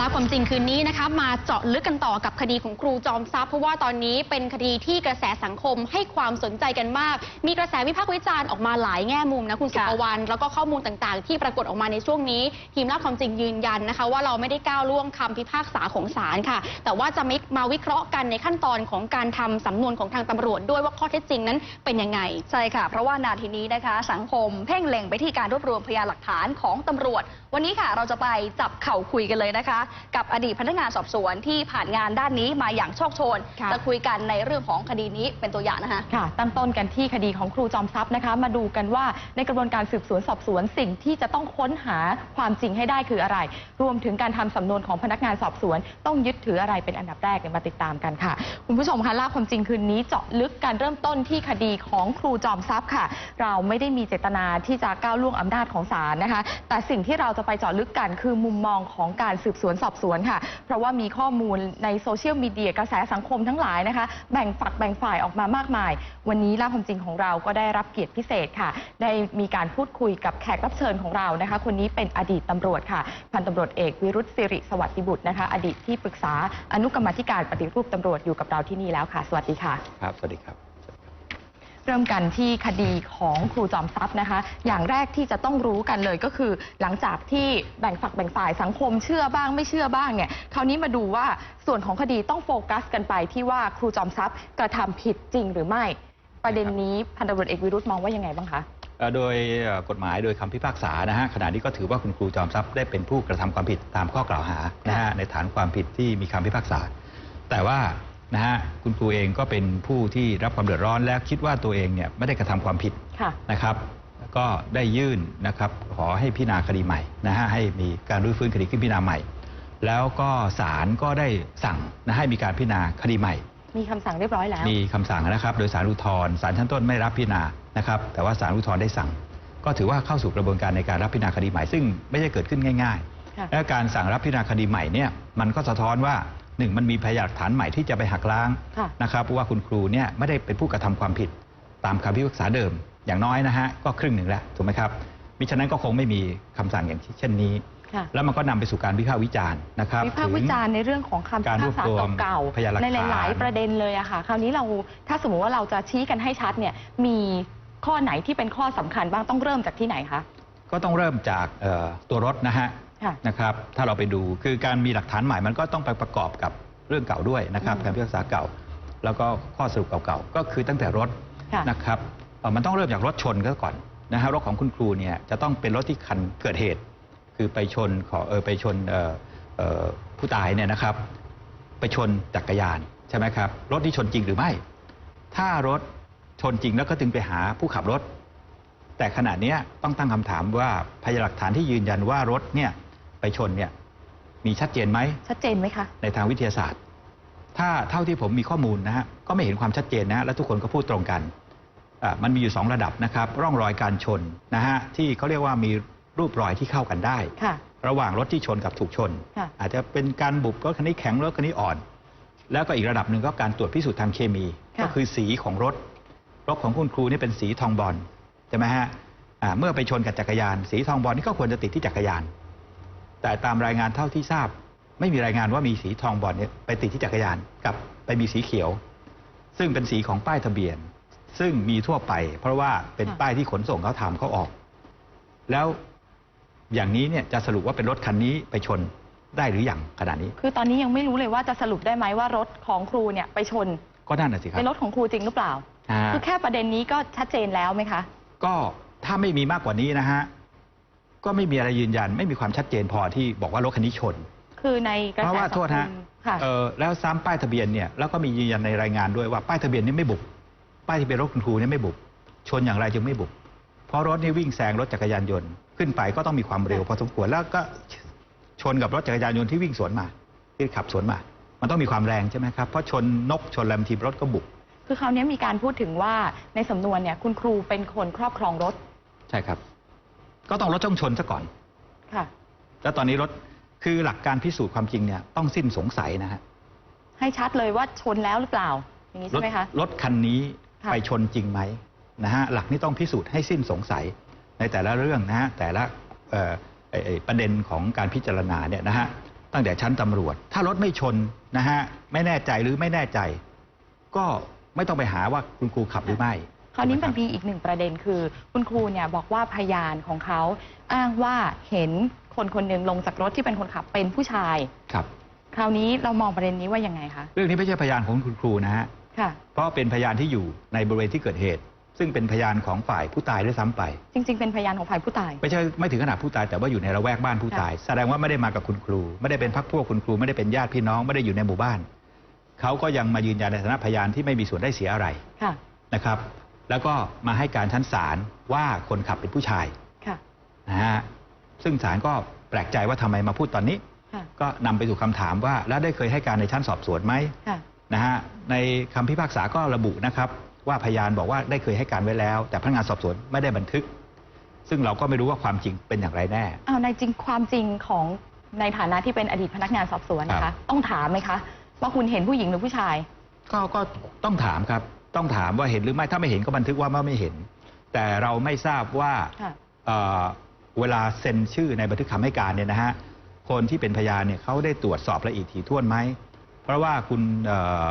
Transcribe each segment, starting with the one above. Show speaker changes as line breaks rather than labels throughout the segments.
ลาความจริงคืนนี้นะคะมาเจาะลึกกันต่อกับคดีของครูจอมทรัพย์เพราะว่าตอนนี้เป็นคดีที่กระแสสังคมให้ความสนใจกันมาก มีกระแสวิพากษ์วิจารณ์ออกมาหลายแง่มุมนะคุณสุภวรรณแล้วก็ข้อมูลต่างๆ ที่ปรากฏออกมาในช่วงนี้ ทีมลาความจริงยืนยันนะคะ ว่าเราไม่ได้ก้าวล่วงคำพิพากษาของศาลค่ะ แต่ว่าจะมาวิเคราะห์กันในขั้นตอนของการทำสำนวนของทางตำรวจ ด้วยว่าข้อเท็จจริงนั้นเป็นยังไง
ใช่ค่ะ เพราะว่านาทีนี้นะคะ สังคมเพ่งเล็งไปที่การรวบรวมพยานหลักฐานของตำรวจ วันนี้ค่ะเราจะไปจับเข่าคุยกันเลยนะคะกับอดีตพนักงานสอบสวนที่ผ่านงานด้านนี้มาอย่างโชคโชน
ค่ะ
จะคุยกันในเรื่องของคดีนี้เป็นตัวอย่างนะคะ
ค่ะ ตั้งต้นกันที่คดีของครูจอมทรัพย์นะคะ มาดูกันว่าในกระบวนการสืบสวนสอบสวนสิ่งที่จะต้องค้นหาความจริงให้ได้คืออะไร รวมถึงการทำสำนวนของพนักงานสอบสวน ต้องยึดถืออะไรเป็นอันดับแรกเนี่ยมาติดตามกันค่ะ คุณผู้ชมคะล่าความจริงคืนนี้เจาะลึกการเริ่มต้นที่คดีของครูจอมทรัพย์ค่ะ เราไม่ได้มีเจตนาที่จะก้าวล่วงอำนาจของศาลนะคะ แต่สิ่งที่เราจะไปเจาะลึกกันคือมุมมองของการสืบสวนสอบสวนค่ะ เพราะว่ามีข้อมูลในโซเชียลมีเดียกระแสสังคมทั้งหลายนะคะ แบ่งฝักแบ่งฝ่ายออกมามากมาย วันนี้ล่าความจริงของเราก็ได้รับเกียรติพิเศษค่ะ ได้มีการพูดคุยกับแขกรับเชิญของเรานะคะ คนนี้เป็นอดีตตำรวจค่ะ พันตำรวจเอกวิรุธสิริสวัสดิบุตรนะคะ อดีตที่ปรึกษาอนุกรรมธิการปฏิรูปตำรวจอยู่กับเราที่นี่แล้วค่ะ สวัสดีค่ะ
ครับ สวัสดีครับ
เริ่มกันที่คดีของครูจอมทรัพย์นะคะ อย่างแรกที่จะต้องรู้กันเลยก็คือ หลังจากที่แบ่งฝักแบ่งฝ่ายสังคมเชื่อบ้างไม่เชื่อบ้างเนี่ยคราวนี้มาดูว่าส่วนของคดีต้องโฟกัสกันไปที่ว่าครูจอมทรัพย์กระทำผิดจริงหรือไม่ ประเด็นนี้พันตำรวจเอกวิรุธมองว่ายังไงบ้างคะ
โดยกฎหมายโดยคำพิพากษานะฮะขณะนี้ก็ถือว่าคุณครูจอมทรัพย์ได้เป็นผู้กระทำความผิดตามข้อกล่าวหานะฮะในฐานความผิดที่มีคำพิพากษา แต่ว่า นะฮะคุณครูเองก็เป็นผู้ที่รับความเดือดร้อนและคิดว่าตัวเองเนี่ยไม่ได้กระทำความผิด
ค่ะ
นะครับก็ได้ยื่นนะครับขอให้พิจารณาคดีใหม่นะฮะให้มีการรื้อฟื้นคดีขึ้นพิจารณาใหม่ แล้วก็ศาลก็ได้สั่งนะให้มีการพิจารณาคดีใหม่
มีคำสั่งเรียบร้อยแล้ว
มีคำสั่งนะครับ โดยสารอุทธรณ์ศาลชั้นต้นไม่รับพิจารณานะครับ แต่ว่าศาลอุทธรณ์ได้สั่ง ก็ถือว่าเข้าสู่กระบวนการในการรับพิจารณาคดีใหม่ซึ่งไม่ใช่เกิดขึ้นง่าย
ค่ะ
ๆและการสั่งรับพิจารณาคดีใหม่เนี่ยมันก็สะท้อนว่า หนึ่งมันมีพยานหลักฐานใหม่ที่จะไปหักล้าง
ค่ะ
นะครับว่าคุณครูเนี่ยไม่ได้เป็นผู้กระทำความผิดตามคำพิพากษาเดิม อย่างน้อยนะฮะก็ครึ่งหนึ่งแล้วถูกไหมครับมิฉะนั้นก็คงไม่มีคำสั่งอย่างเช่นนี้
ค่ะ
แล้วมันก็นำไปสู่การวิพากษ์วิจารณ์นะครับ
วิพากษ์วิจารณ์ในเรื่องของคำพิ
การ
พาร
ว
ก
บ
ษาร
วม
เก่า
พยานหลัก
ๆใน
ฐาน
หลายๆประเด็นเลยอะค่ะคราวนี้เราถ้าสมมติว่าเราจะชี้กันให้ชัดเนี่ยมีข้อไหนที่เป็นข้อสำคัญบ้างต้องเริ่มจากที่ไหนคะ
ก็ต้องเริ่มจากเอ่อตัวรถนะฮะ
ค่ะ
นะครับถ้าเราไปดูคือการมีหลักฐานใหม่มันก็ต้องไปประกอบกับเรื่องเก่าด้วยนะครับ
อืม
การพิพากษาเก่า แล้วก็ข้อสรุปเก่าๆก็คือตั้งแต่รถ
ค่ะ
นะครับเอ่อมันต้องเริ่มจากรถชนก็ก่อนนะฮะรถของคุณครูเนี่ยจะต้องเป็นรถที่คันเกิดเหตุ คือไปชนขอเออไปชนเอ่อเอ่อผู้ตายเนี่ยนะครับ ไปชนจักรยานใช่ไหมครับรถที่ชนจริงหรือไม่ ถ้ารถชนจริงแล้วก็ถึงไปหาผู้ขับรถ แต่ขณะเนี้ยต้องตั้งคำถามว่าพยานหลักฐานที่ยืนยันว่ารถเนี่ยไป ชนเนี่ยมีชัดเจนไหม
ชัดเจนไหมคะ
ในทางวิทยาศาสตร์ ถ้าเท่าที่ผมมีข้อมูลนะฮะก็ไม่เห็นความชัดเจนนะฮะและทุกคนก็พูดตรงกันอะมันมีอยู่สองระดับนะครับ ร่องรอยการชนนะฮะที่เขาเรียกว่ามีรูปรอยที่เข้ากันได้
ค่ะ
ระหว่างรถที่ชนกับถูกชน
ค่ะ
อาจจะเป็นการบุบรถคันนี้แข็งรถคันนี้อ่อน แล้วก็อีกระดับหนึ่งก็การตรวจพิสูจน์ทางเคมี
ค่ะ
ก็คือสีของรถ รถของคุณครูนี่เป็นสีทองบอลใช่ไหมฮะอ่าเมื่อไปชนกับจักรยาน สีทองบอลนี่ก็ควรจะติดที่จักรยาน แต่ตามรายงานเท่าที่ทราบ ไม่มีรายงานว่ามีสีทองบอลเนี่ยไปติดที่จักรยานกับไปมีสีเขียว ซึ่งเป็นสีของป้ายทะเบียน ซึ่งมีทั่วไป เพราะว่าเป็น
ค่ะ
ป้ายที่ขนส่งเขาทำเขาออก แล้วอย่างนี้เนี่ยจะสรุปว่าเป็นรถคันนี้ไปชนได้หรืออยังขณะนี้
คือตอนนี้ยังไม่รู้เลยว่าจะสรุปได้ไหมว่ารถของครูเนี่ยไปชน
ก็นั่นน่ะสิครับ
เป็นรถของครูจริงหรือเปล่า
อ่า
คือแค่ประเด็นนี้ก็ชัดเจนแล้วไหมคะ
ก็ถ้าไม่มีมากกว่านี้นะฮะ ก็ไม่มีอะไรยืนยัน ไม่มีความชัดเจนพอที่บอกว่ารถคันนี้ชน
คือในกระ
เพ
แส
ราะว่า
สัง
โทษ
ค
ฮะ
มค่ะ
เออแล้วซ้ำป้ายทะเบียนเนี่ยแล้วก็มียืนยันในรายงานด้วยว่าป้ายทะเบียนนี้ไม่บุบป้ายทะเบียนรถคุณครูเนี่ยไม่บุบชนอย่างไรจึงไม่บุบเพราะรถนี่วิ่งแซงรถจักรยานยนต์ขึ้นไปก็ต้องมีความเร็วพอสมควรแล้วก็ชนกับรถจักรยานยนต์ที่วิ่งสวนมาที่ขับสวนมา มันต้องมีความแรงใช่ไหมครับเพราะชนนกชนแรมทีรถก็บุบ
คือคราวนี้มีการพูดถึงว่าในสำนวนเนี่ยคุณครูเป็นคนครอบครองรถ
ใช่ครับ ก็ต้องรถช่องชนซะก่อน
ค่ะ
แล้วตอนนี้รถคือหลักการพิสูจน์ความจริงเนี่ยต้องสิ้นสงสัยนะฮะ
ให้ชัดเลยว่าชนแล้วหรือเปล่า อย่างนี้
ร
ใช่
ถ
ไหมคะ
รถคันนี้
ค่ะ
ไปชนจริงไหมนะฮะหลักนี้ต้องพิสูจน์ให้สิ้นสงสัยในแต่ละเรื่องนะฮะแต่ละเอ่อไอ้ไอ้ประเด็นของการพิจารณาเนี่ยนะฮะตตั้งแต่ชั้นตำรวจ ถ้ารถไม่ชนนะฮะไม่แน่ใจหรือไม่แน่ใจ ก็ไม่ต้องไปหาว่าคุณครูขับหรือไม่
คราวนี้มัน
ถูกไห
มีอีกหนึ่งประเด็นคือ คุณครูเนี่ยบอกว่าพยานของเขาอ้างว่าเห็นคนคนหนึ่งลงจากรถที่เป็นคนขับเป็นผู้ชาย
ครับ
คราวนี้เรามองประเด็นนี้ว่ายังไงคะ
เรื่องนี้ไม่ใช่พยานของคุณครูนะฮะ
ค่ะ
เพราะเป็นพยานที่อยู่ในบริเวณที่เกิดเหตุ ซึ่งเป็นพยานของฝ่ายผู้ตายด้วยซ้ำไป
จริง ๆ เป็นพยานของฝ่ายผู้ตาย
ไม่ใช่ไม่ถึงขนาดผู้ตายแต่ว่าอยู่ในระแวกบ้านผู้ตาย แสดงว่าไม่ได้มากับคุณครู ไม่ได้เป็นพักพวกคุณครูไม่ได้เป็นญาติพี่น้องไม่ได้อยู่ในหมู่บ้านเขาก็ยังมายืนยันในฐานะพยานที่ไม่มีส่วนได้เสียอะไร
ค่ะ
นะครับ แล้วก็มาให้การชั้นศาลว่าคนขับเป็นผู้ชาย
ค่ะ
นะฮะซึ่งศาลก็แปลกใจว่าทำไมมาพูดตอนนี้
ค่ะ
ก็นำไปสู่คำถามว่า แล้วได้เคยให้การในชั้นสอบสวนไหม
ค่ะ
นะฮะในคำพิพากษาก็ระบุนะครับ ว่าพยานบอกว่าได้เคยให้การไว้แล้ว แต่พนักงานสอบสวนไม่ได้บันทึก ซึ่งเราก็ไม่รู้ว่าความจริงเป็นอย่างไรแน่
อ้าวในจริงความจริงของในฐานะที่เป็นอดีตพนักงานสอบสวนนะ
ครั
คะ
บ
ต้องถามไหมคะ ว่าคุณเห็นผู้หญิงหรือผู้ชาย
ก็ก็ต้องถามครับ ต้องถามว่าเห็นหรือไม่ถ้าไม่เห็นก็บันทึกว่าไม่เห็น แต่เราไม่ทราบว่า
ค่ะ
เอ่อเวลาเซ็นชื่อในบันทึกคำให้การเนี่ยนะฮะคนที่เป็นพยานเนี่ยเขาได้ตรวจสอบละเอียดถี่ถ้วนไหมเพราะว่าคุณเอ่อ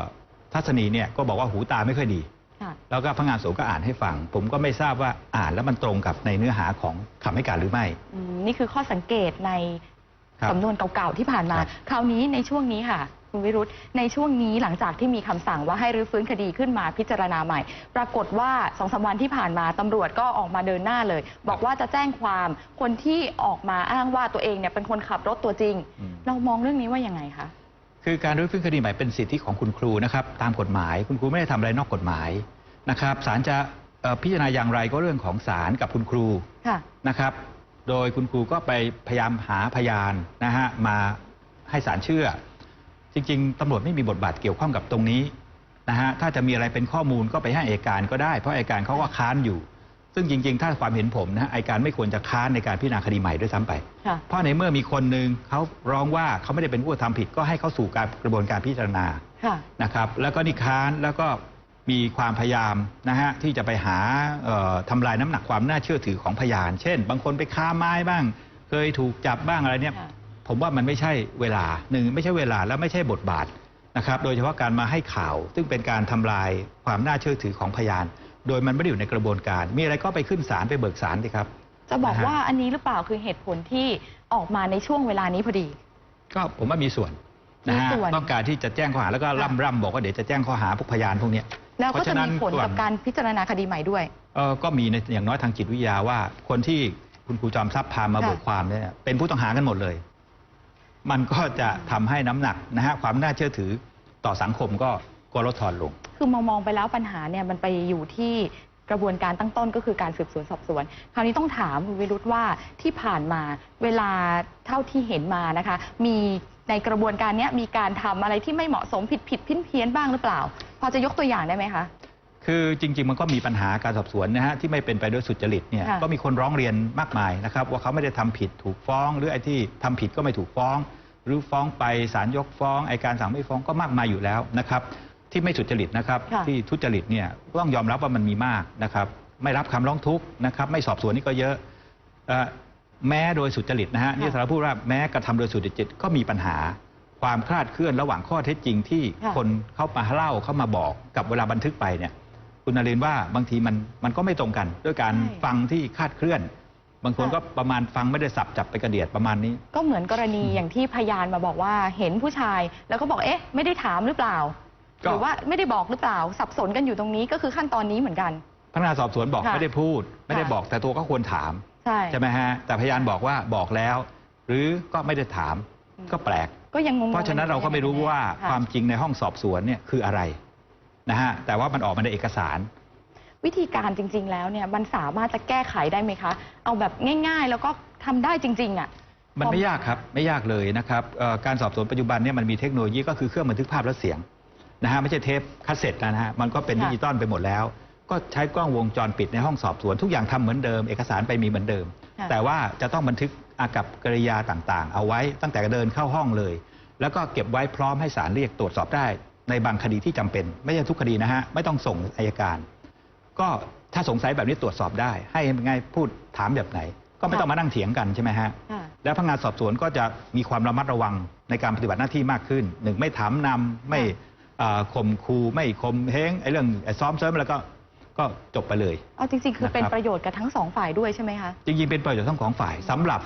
ทัศนีเนี่ยก็บอกว่าหูตาไม่ค่อยดี
ค่ะ
แล้วก็พนักงานสอบสวนก็อ่านให้ฟัง ผมก็ไม่ทราบว่าอ่านแล้วมันตรงกับในเนื้อหาของคำให้การหรือไม่
อืมนี่คือข้อสังเกตใน
ครับ
สำนวนเก่าๆที่ผ่านมา
ครับ
คราวนี้ในช่วงนี้ค่ะ คุณวิรุธในช่วงนี้หลังจากที่มีคำสั่งว่าให้รื้อฟื้นคดีขึ้นมาพิจารณาใหม่ ปรากฏว่าสองสามวันที่ผ่านมาตำรวจก็ออกมาเดินหน้าเลย บอกว่าจะแจ้งความคนที่ออกมาอ้างว่าตัวเองเนี่ยเป็นคนขับรถตัวจริง
อืม
เรามองเรื่องนี้ว่ายังไงคะ
คือการรื้อฟื้นคดีใหม่เป็นสิทธิของคุณครูนะครับตามกฎหมายคุณครูไม่ได้ทำอะไรนอกกฎหมายนะครับศาลจะเอ่อพิจารณาอย่างไรก็เรื่องของศาลกับคุณครู
ค่ะ
นะครับ โดยคุณครูก็ไปพยายามหาพยานนะฮะมาให้ศาลเชื่อ จริง ๆตำรวจไม่มีบทบาทเกี่ยวข้องกับตรงนี้นะฮะถ้าจะมีอะไรเป็นข้อมูลก็ไปให้อัยการก็ได้ เพราะอัยการเขาก็ค้านอยู่ ซึ่งจริง ๆ ถ้าความเห็นผมนะฮะอัยการไม่ควรจะค้านในการพิจารณาคดีใหม่ด้วยซ้ำไป
ค่ะ
เพราะในเมื่อมีคนหนึ่งเขาร้องว่าเขาไม่ได้เป็นผู้กระทำผิดก็ให้เขาสู่การกระบวนการพิจารณา
ค่ะ
นะครับแล้วก็นี่ค้านแล้วก็ มีความพยายามนะฮะที่จะไปหาเอ่อทำลายน้ำหนักความน่าเชื่อถือของพยาน เช่น บางคนไปค้าไม้บ้าง เคยถูกจับบ้างอะไรเนี่ย
ค่ะ
ผมว่ามันไม่ใช่เวลาหนึ่งไม่ใช่เวลาและไม่ใช่บทบาทนะครับโดยเฉพาะการมาให้ข่าว ซึ่งเป็นการทำลายความน่าเชื่อถือของพยาน โดยมันไม่ได้อยู่ในกระบวนการ มีอะไรก็ไปขึ้นศาลไปเบิกศาลสิครับ
จะบอก
นะฮะ
ว่าอันนี้หรือเปล่าคือเหตุผลที่ออกมาในช่วงเวลานี้พอดี
ก็ผมว่ามีส่วนนะฮะ
มีส่วน
ต้องการที่จะแจ้งข้อหาแล้วก็
ค่ะ
ร่ำร่ำบอกว่าเดี๋ยวจะแจ้งข้อหาพวกพยานพวกเนี้ย
แล้วก็
เพราะ
จะ
ฉะนั้
มี
น
ผลกับ
ส่วน
การพิจารณาคดีใหม่ด้วย
เออก็มีในอย่างน้อยทางจิตวิทยาว่า คนที่คุณครูจอมทรัพย์พามา
ค่ะ
เบิกความเนี่ยเป็นผู้ต้องหากันหมดเลย มันก็จะทำให้น้ำหนักนะฮะความน่าเชื่อถือต่อสังคมก็ก็ลดทอนลง
คือมองมองไปแล้วปัญหาเนี่ยมันไปอยู่ที่ กระบวนการตั้งต้นก็คือการสืบสวนสอบสวน คราวนี้ต้องถามคุณวิรุธว่าที่ผ่านมาเวลาเท่าที่เห็นมานะคะ มีในกระบวนการเนี้ยมีการทำอะไรที่ไม่เหมาะสมผิดผิดเพี้ยนเพี้ยนบ้างหรือเปล่า พอจะยกตัวอย่างได้ไหมคะ
คือจริง ๆ มันก็มีปัญหาการสอบสวนนะฮะที่ไม่เป็นไปด้วยสุจริตเนี่ย
ค่ะ
ก็มีคนร้องเรียนมากมายนะครับว่าเขาไม่ได้ทำผิดถูกฟ้อง หรือไอ้ที่ทำผิดก็ไม่ถูกฟ้อง หรือฟ้องไปศาลยกฟ้องไอการสั่งไม่ฟ้องก็มากมายอยู่แล้วนะครับ ที่ไม่สุจริตนะครับ
ค่ะ
ที่ทุจริตเนี่ยต้องยอมรับว่ามันมีมากนะครับ ไม่รับคำร้องทุกข์นะครับ ไม่สอบสวนนี่ก็เยอะเอ่อแม้โดยสุจริตนะฮะนี่สารพูดว่าแม้กระทำโดยสุจริตก็มีปัญหา ความคลาดเคลื่อนระหว่างข้อเท็จจริงที่
ค่ะ
คนเข้ามาเล่าเข้ามาบอกกับเวลาบันทึกไปเนี่ย คุณนรินทร์ว่าบางทีมันมันก็ไม่ตรงกัน ด้วยการ
ใช่
ฟังที่คลาดเคลื่อน บางคน
ค่ะ
ก็ประมาณฟังไม่ได้สับจับไปกระเดียดประมาณนี้
ก็เหมือนกรณีอย่างที่พยานมาบอกว่าเห็นผู้ชาย แล้วก็บอกเอ๊ะ ไม่ได้ถามหรือเปล่า
ก็
หรือว่าไม่ได้บอกหรือเปล่าสับสนกันอยู่ตรงนี้ก็คือขั้นตอนนี้เหมือนกัน
พนักงานสอบสวนบอก
ค่ะ
ไม่ได้พูด ไม่ได้
ค่ะ
บอกแต่ตัวก็ควรถาม
ใช่
ใช่ไหมฮะแต่พยานบอกว่าบอกแล้ว หรือก็ไม่ได้ถาม
อืม
ก็แปลก
ก็ยังงงๆ
เพราะฉะนั้นเราก็ไม่รู้ว่า
ค่ะ
ความจริงในห้องสอบสวนเนี่ยคืออะไรนะฮะแต่ว่ามันออกมาในเอกสาร
วิธีการจริง ๆ แล้วเนี่ยมันสามารถจะแก้ไขได้ไหมคะ เอาแบบง่าย ๆ แล้วก็ทำได้จริง ๆ อะ
มันไม่ยากครับ ไม่ยากเลยนะครับเอ่อการสอบสวนปัจจุบันเนี่ยมันมีเทคโนโลยีก็คือเครื่องบันทึกภาพและเสียง นะฮะไม่ใช่เทปคัสเซ็ตนะฮะมันก็เป็น
ค่ะ
ดิจิตอลไปหมดแล้ว ก็ใช้กล้องวงจรปิดในห้องสอบสวน ทุกอย่างทำเหมือนเดิม เอกสารไปมีเหมือนเดิม
ค่ะ
แต่ว่าจะต้องบันทึกอากับกริยาต่างๆ เอาไว้ตั้งแต่เดินเข้าห้องเลย แล้วก็เก็บไว้พร้อมให้ศาลเรียกตรวจสอบได้ ในบางคดีที่จำเป็น ไม่ใช่ทุกคดีนะฮะไม่ต้องส่งอายการ ก็ถ้าสงสัยแบบนี้ตรวจสอบได้ ให้ไงพูดถามแบบไหน ก็ไม่ต้องมานั่งเถียงกันใช่ไหมฮะ
ค่ะ
และพนักงานสอบสวนก็จะมีความระมัดระวังในการปฏิบัติหน้าที่มากขึ้นหนึ่งไม่ถามนำไม่อ่า ข่มคูไม่ข่มเฮงไอ้เรื่องไอ้ซ้อมเสริมแล้วก็ก็จบไปเลย
เอาจริงๆ คือเป็น
นะครับ
ประโยชน์กับทั้งสองฝ่ายด้วยใช่ไหมคะ
จริงๆ เป็นประโยชน์ทั้งสองฝ่ายสำหรับ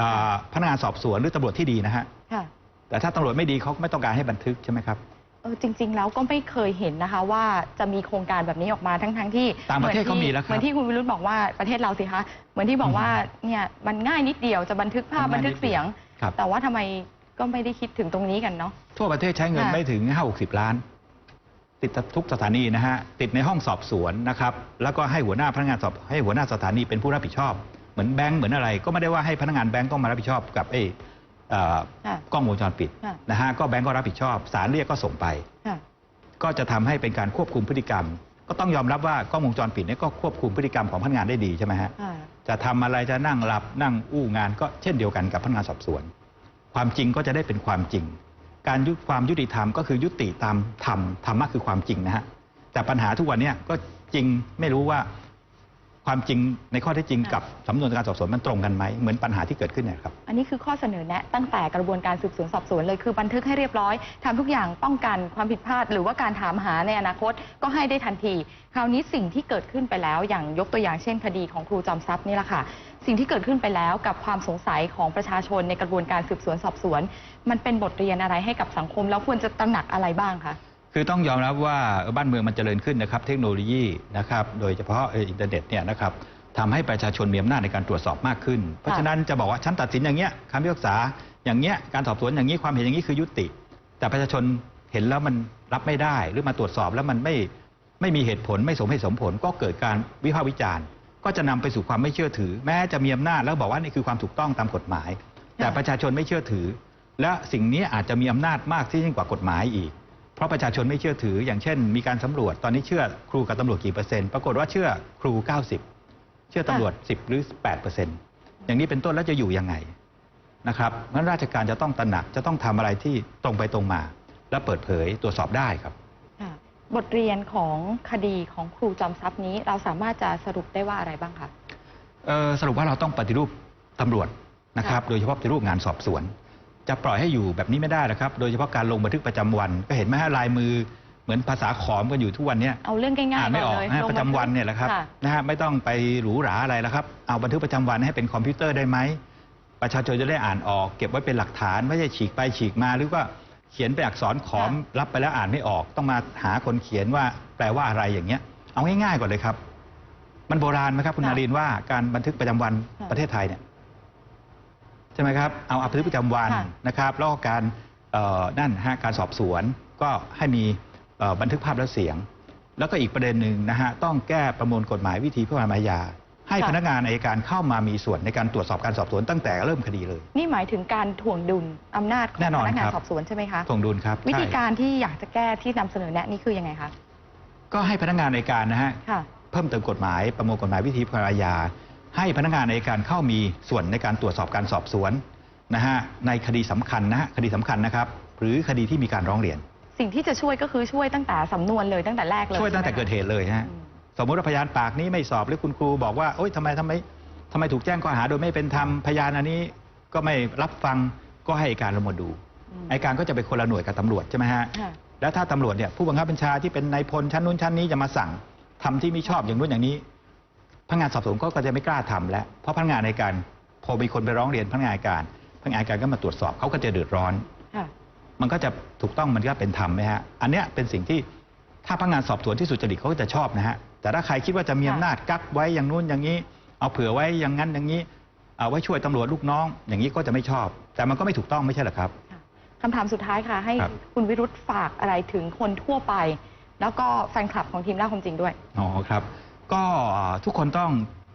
อ่าพนักงานสอบสวนหรือตำรวจที่ดีนะฮะ
ค่ะ
แต่ถ้าตำรวจไม่ดีเขาไม่ต้องการให้บันทึกใช่ไหมครับ
เออจริง ๆ แล้วก็ไม่เคยเห็นนะคะ ว่าจะมีโครงการแบบนี้ออกมาทั้งๆที่
ต่างประเทศ
หอน
เขามี
ที่
แล้วครับ
เหมือนที่คุณวิรุธบอกว่าประเทศเราสิคะเหมือนที่บอกว่าเนี่ยมันง่ายนิดเดียวจะบันทึกภาพ
มัน
บัน
ง่าย
ทึกเสียง
ครับ
แต่ว่าทำไม ก็ไม่ได้คิดถึงตรงนี้กันเนาะ
ทั่วประเทศใช้เงิน
ค่ะ
ไม่ถึง 5 60 ล้าน ติดทุกสถานีนะฮะ ติดในห้องสอบสวนนะครับ แล้วก็ให้หัวหน้าพนักงานสอบ ให้หัวหน้าสถานีเป็นผู้รับผิดชอบ เหมือนแบงค์เหมือนอะไร ก็ไม่ได้ว่าให้พนักงานแบงค์ต้องมารับผิดชอบกับไอ้เอ่อ
ค่ะ
กล้องวงจรปิด
ค่ะ
นะฮะ ก็แบงค์ก็รับผิดชอบศาลเรียกก็ส่งไป
ค่ะ
ก็จะทำให้เป็นการควบคุมพฤติกรรม ก็ต้องยอมรับว่ากล้องวงจรปิดเนี่ยก็ควบคุมพฤติกรรมของพนักงานได้ดีใช่ไหมฮะ
ค่ะ
จะทำอะไรจะนั่งหลับนั่งอู้งานก็เช่นเดียวกันกับพนักงานสอบสวน ความจริงก็จะได้เป็นความจริง การยุความยุติธรรมก็คือยุติตามธรรมธรรมะคือความจริงนะฮะแต่ปัญหาทุกวันนี้ก็จริงไม่รู้ว่า ความจริงในข้อเท็จจริง
ค่ะ
กับสำนวนการสอบสวนมันตรงกันไหมเหมือนปัญหาที่เกิดขึ้นเนยครับ
อันนี้คือข้อเสนอแนะตั้งแต่กระบวนการสืบสวนสอบสวนเลยคือบันทึกให้เรียบร้อยทำทุกอย่างป้องกันความผิดพลาด หรือว่าการถามหาในอนาคตก็ให้ได้ทันที คราวนี้สิ่งที่เกิดขึ้นไปแล้ว อย่างยกตัวอย่างเช่นคดีของครูจอมทรัพย์นี่แหละค่ะสิ่งที่เกิดขึ้นไปแล้วกับความสงสัยของประชาชนในกระบวนการสืบสวนสอบสวน มันเป็นบทเรียนอะไรให้กับสังคมแล้วควรจะตระหนักอะไรบ้างคะ
คือต้องยอมรับว่าบ้านเมืองมันเจริญขึ้นนะครับเทคโนโลยีนะครับโดยเฉพาะเอ่ออินเทอร์เน็ตเนี่ยนะครับทำให้ประชาชนมีอำนาจในการตรวจสอบมากขึ้น เพราะฉะนั้นจะบอกว่าฉันตัดสินอย่างเงี้ยคำพิพากษาอย่างเงี้ยการสอบสวนอย่างนี้ความเห็นอย่างนี้คือยุติ แต่ประชาชนเห็นแล้วมันรับไม่ได้หรือมาตรวจสอบแล้วมันไม่ไม่มีเหตุผลไม่สมเหตุสมผล ก็เกิดการวิพากษ์วิจารณ์ ก็จะนำไปสู่ความไม่เชื่อถือ แม้จะมีอำนาจแล้วบอกว่านี่คือความถูกต้องตามกฎหมาย แต่ประชาชนไม่เชื่อถือ และสิ่งนี้อาจจะมีอำนาจมากที่ยิ่งกว่ากฎหมายอีกเพ ราะประชาชนไม่เชื่อถือ อย่างเช่น มีการสำรวจตอนนี้เชื่อครูกับตำรวจกี่เปอร์เซ็นต์ปรากฏว่าเชื่อครู 90 เชื่อตำรวจ 10 หรือ8เปอร์เซ็นต์อย่างนี้เป็นต้นแล้วจะอยู่ยังไงนะครับงั้นราชการจะต้องตระหนักจะต้องทำอะไรที่ตรงไปตรงมา และเปิดเผยตรวจสอบได้ครับ
ค่ะบทเรียนของคดีของครูจอมทรัพย์นี้เราสามารถจะสรุปได้ว่าอะไรบ้างคะ
เอ่อสรุปว่าเราต้องปฏิรูปตำรวจนะครับ โดยเฉพาะปฏิรูปงานสอบสวน จะปล่อยให้อยู่แบบนี้ไม่ได้นะครับ โดยเฉพาะการลงบันทึกประจำวัน ก็เห็นไหมฮะลายมือเหมือนภาษาขอมกันอยู่ทุกวันเนี้ย
เอาเรื่องง่ายๆ
อ่านไม่ออก
ก่เลย
นะฮะ
ลง
ประจำวันเนี่ยแหละครับ
ค่ะ
นะฮะไม่ต้องไปหรูหราอะไรแล้วครับ เอาบันทึกประจำวันให้เป็นคอมพิวเตอร์ได้ไหมประชาชนจะได้อ่านออก เก็บไว้เป็นหลักฐานไม่ใช่ฉีกไปฉีกมาหรือว่าเขียนเป็นอักษรขอมรับไปแล้วอ่านไม่ออก ต้องมาหาคนเขียนว่าแปลว่าอะไรอย่างเงี้ย เอาง่ายๆก่อนเลยครับ มันโบราณไหมครับคุณนารินว่าการบันทึกประจำวันประเทศไทยเนี่ย ใช่ไหมครับ เอาเอาบันทึกประจำวันนะครับแล้วก็การเอ่อนั่นฮะการสอบสวนก็ให้มีเอ่อบันทึกภาพและเสียง แล้วก็อีกประเด็นหนึ่งนะฮะต้องแก้ประมวลกฎหมายวิธีพิจารณาอาญาให้พนักงานอายการเข้ามามีส่วนในการตรวจสอบการสอบสวนตั้งแต่เริ่มคดีเลย
นี่หมายถึงการถ่วงดุลอำนาจของ
แน่นอน
พนักงาน
ครับ
สอบสวนใช่ไหมคะ
ทวงดุลครับ
วิธี
ใช่
การที่อยากจะแก้ที่นำเสนอแนะนี่คือยังไงคะ
ก็ให้พนักงานอายการนะฮะ
ค่ะ
เพิ่มเติมกฎหมายประมวลกฎหมายวิธีพิจารณาอาญา ให้พนักงานอายการเข้ามีส่วนในการตรวจสอบการสอบสวนนะฮะในคดีสำคัญนะฮะคดีสำคัญนะครับ หรือคดีที่มีการร้องเรียน
สิ่งที่จะช่วยก็คือช่วยตั้งแต่สำนวนเลยตั้งแต่แรกเลย
ช่วยตั้งแต่
ใไหม
เกิดเหตุเลยฮะ
อืม
สมมุติว่าพยานปากนี้ไม่สอบหรือคุณครูบอกว่าโอ๊ยทำไมทำไมทำไมถูกแจ้งข้อหาโดยไม่เป็นธรรมพยานอันนี้ก็ไม่รับฟังก็ให้อัยการลงมาดู
อืม
อัยการก็จะเป็นคนละหน่วยกับตำรวจใช่ไหมฮะ
ค่ะ
แล้วถ้าตำรวจเนี่ยผู้บังคับบัญชาที่เป็นนายพลชั้นนู้นชั้นนี้จะมาสั่งทำที่ไม่ชอบอย่างนู้นอย่างนี้ พนักงานสอบสวนก็จะไม่กล้าทำแล้วเพราะพนักงานในการพอมีคนไปร้องเรียนพนักงานอัยการพนักงานอัยการก็มาตรวจสอบเขาก็จะเดือดร้อน
ค่ะ
มันก็จะถูกต้องมันก็เป็นธรรมไหมฮะอันเนี้ยเป็นสิ่งที่ถ้าพนักงานสอบสวนที่สุจริตเขาก็จะชอบนะฮะแต่ถ้าใครคิดว่าจะมี
ค่ะ
อำนาจกักไว้อย่างนู้นอย่างนี้ เอาเผื่อไว้อย่างนั้นอย่างนี้เอาไว้ช่วยตำรวจลูกน้อง อย่างนี้ก็จะไม่ชอบ แต่มันก็ไม่ถูกต้องไม่ใช่เหรอครับ
ค่ะคำถามสุดท้ายค่ะ ให้
ครับ
คุณวิรุธฝากอะไรถึงคนทั่วไป แล้วก็แฟนคลับของทีมล่าความจริงด้วย
อ๋อครับ ก็ทุกคนต้อง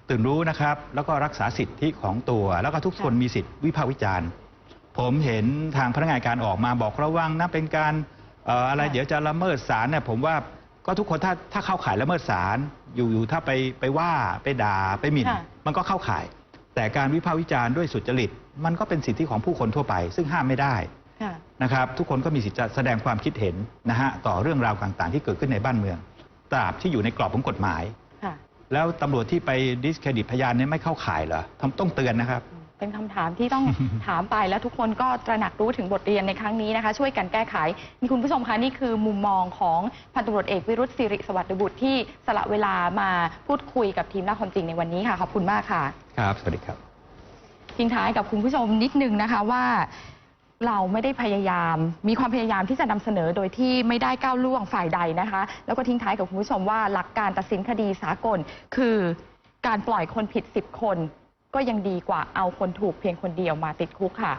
ตื่นรู้นะครับ แล้วก็รักษาสิทธิของตัว แล้วก็ทุกคนมีสิทธิวิพากษ์วิจารณ์ ผมเห็นทางพนักงานการออกมาบอกระวังนะเป็นการเอ่ออะไร
ค่ะ
เดี๋ยวจะละเมิดศาลเนี่ยผมว่าก็ทุกคนถ้าถ้าเข้าข่ายละเมิดศาลอยู่อยู่ถ้าไปไปว่าไปด่าไปหมิ่น
ค่ะ
มันก็เข้าข่าย แต่การวิพากษ์วิจารณ์ด้วยสุจริต มันก็เป็นสิทธิของผู้คนทั่วไป ซึ่งห้ามไม่ได้
ค่ะ
นะครับทุกคนก็มีสิทธิ์จะแสดงความคิดเห็นนะฮะต่อเรื่องราวต่างๆ ที่เกิดขึ้นในบ้านเมือง ตราบที่อยู่ในกรอบของกฎหมาย
ค่ะ
แล้วตำรวจที่ไปดิสเครดิตพยานเนี่ยไม่เข้าข่ายเหรอทำต้องเตือนนะครับ
เป็นคำถามที่ต้อง ถามไปแล้วทุกคนก็ตระหนักรู้ถึงบทเรียนในครั้งนี้นะคะ ช่วยกันแก้ไขมีคุณผู้ชมคะนี่คือมุมมองของพันตำรวจเอกวิรุธสิริสวัสดิบุตรที่สละเวลามาพูดคุยกับทีมหน้าความจริงในวันนี้ค่ะขอบคุณมากค่ะ
ครับ สวัสดีครับ
ทิ้งท้ายกับคุณผู้ชมนิดนึงนะคะว่า เราไม่ได้พยายาม มีความพยายามที่จะนำเสนอโดยที่ไม่ได้ก้าวล่วงฝ่ายใดนะคะ แล้วก็ทิ้งท้ายกับคุณผู้ชมว่าหลักการตัดสินคดีสากล คือการปล่อยคนผิด 10 คน ก็ยังดีกว่าเอาคนถูกเพียงคนเดียวมาติดคุกค่ะ